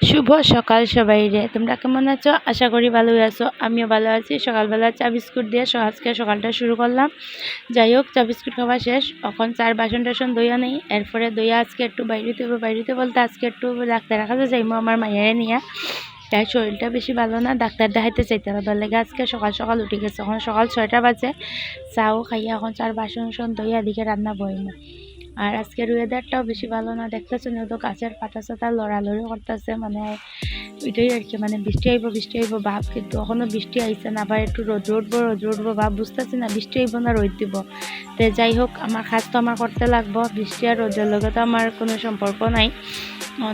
শুভ সকাল সবাই রে তোমরা কেমন আছো? আশা করি ভালোই আছো। আমিও ভালো আছি। সকালবেলা চা বিস্কুট দিয়ে আজকে সকালটা শুরু করলাম। যাই হোক, চা বিস্কুট খাওয়া শেষ। এখন চার বাসন টাসন দইয়া নেই। এরপরে দইয়া আজকে একটু বাইরেতে বাইরেতে বলতে আজকে একটু ডাক্তার কাছে যাইমো আমার মায়ের নিয়ে। তাই শরীরটা বেশি ভালো না। ডাক্তার দেখাইতে চাইতে হবে লেগে আজকে সকাল সকাল উঠে গেছে। এখন সকাল ছয়টা বাজে। চাও খাইয়া এখন চার বাসন টাসন দইয়া এদিকে রান্না বইমো। আর আজকের ওয়েদারটাও বেশি ভালো না। দেখতেছো না তো গাছের পাতা সাতা লড়ালড়ি করতেছে মানে এটাই আর কি মানে বৃষ্টি আইব বৃষ্টি আইব ভাব, কিন্তু এখনও বৃষ্টি আইছে না। আবার একটু রোদ উঠবো রোদ উঠবো ভাব, বুঝতেছি না, বৃষ্টি আইব না, রোদ দিব। তো যাই হোক, আমার কাজ তো আমার করতে লাগবো, বৃষ্টি আর রোদের লগে তো আমার কোনো সম্পর্ক নাই।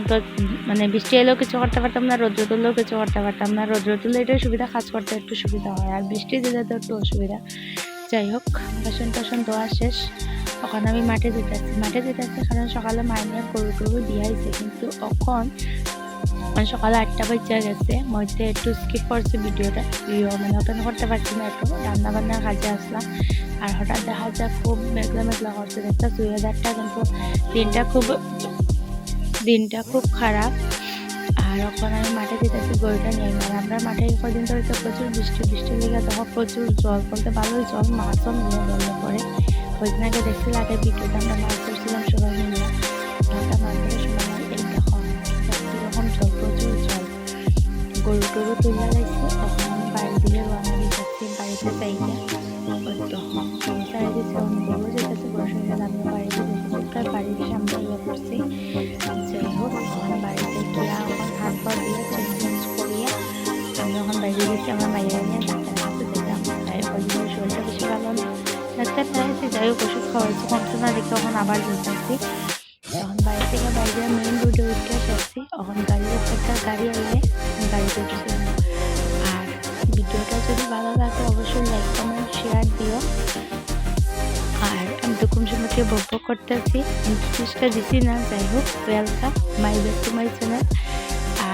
তো মানে বৃষ্টি এলেও কিছু করতে পারতাম না রোদ্র তুললেও কিছু করতে পারতাম না। রোদ্র তুললে এটাই সুবিধা, কাজ করতে একটু সুবিধা হয়। আর বৃষ্টি দিলে তো একটু অসুবিধা। যাই হোক বাসন টাসন ধোয়া শেষ। তখন আমি মাঠে যেতে আসছি মাঠে যেতে আসছি কারণ সকালে মাইনে গরু টরু দিয়াইছে কিন্তু এখন মানে সকালে আটটা বাজে গেছে। মধ্যে একটু স্কিপ করছি ভিডিওটা ভিডিও মানে ওপেন করতে পারছি না একটু রান্না বান্নার কাজে আসলাম আর হঠাৎ দেখা যায় খুব মেঘলা মেঘলা করছে দেখতে ওয়েদারটা কিন্তু দিনটা খুব দিনটা খুব খারাপ আর এখন আমি মাঠে যেতেছি গরুটা নিয়ে আর আমরা মাঠে কদিন ধরে তো প্রচুর বৃষ্টি বৃষ্টি লেগে তখন প্রচুর জল বলতে ভালোই জল মাছও মিলে জলে পড়ে ওই দিন আগে দেখছিল আগে ভিডিওটা আমরা মাছ ধরছিলাম সবাই মিলে ওটা মাছ ধরে সবাই এই দেখো এরকম জল প্রচুর জল, গরু টরু তুলে লাগছে তখন আমি বাড়ির দিকে রওনা দিতেছি বাড়িতে চাইতে ওই তো গরু দিচ্ছে আমি গরু যেতেছে গরুর সঙ্গে আমি বাড়িতে যেতেছি, তার বাড়ির সামনে ইয়ে করছি যাই হোক এখন বাড়িতে গিয়ে এখন হাত পা দিয়ে চেঞ্জ করিয়ে, আমি যখন বাইরে গেছি, আমার বাইরে নিয়ে না ডাক্তার দেখাইছি যাই হোক ওষুধ খাওয়াইছি না দেখে তখন আবার যেতেছি তখন বাড়ি থেকে বাইরে মেইন রোডে উঠে পড়ছি। তখন গাড়ির একটা গাড়ি আমি গাড়িতে উঠেছিলাম আর ভিডিওটা যদি ভালো লাগে, অবশ্যই লাইক কমেন্ট শেয়ার দিও। আর আমি তো কোন সময়কে বক করতেছি। ইন্ট্রোডিউসটা দিছি না, যাই হোক welcome my back to my channel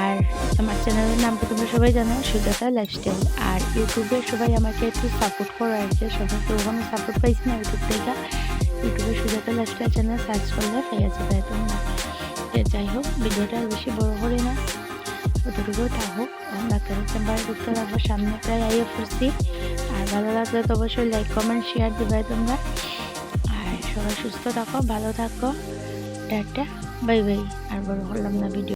আর আমার চ্যানেলের নামটা তোমরা সবাই জানো? সুজাতা লাইফস্টাইল আর ইউটিউবে সবাই আমাকে একটু সাপোর্ট করো আর কি, সবাই তো ওখানে সাপোর্ট পাইছি না ইউটিউব থেকে। ইউটিউবে সুজাতা লাইফস্টাইল চ্যানেল সার্চ করলে পেয়ে যাবে তোমরা। যাই হোক, ভিডিওটা আর বেশি বড় করি না। থাকুক তখন ডাক্তারের চেম্বারে ঢুকতে লাগবো সামনে প্রায় আইয়ে পড়ছি। আর ভালো লাগলে তো অবশ্যই লাইক কমেন্ট শেয়ার দিবে তোমরা। আর সবাই সুস্থ থাকো, ভালো থাকো। টাটা বাই বাই আর বড় করলাম না ভিডিও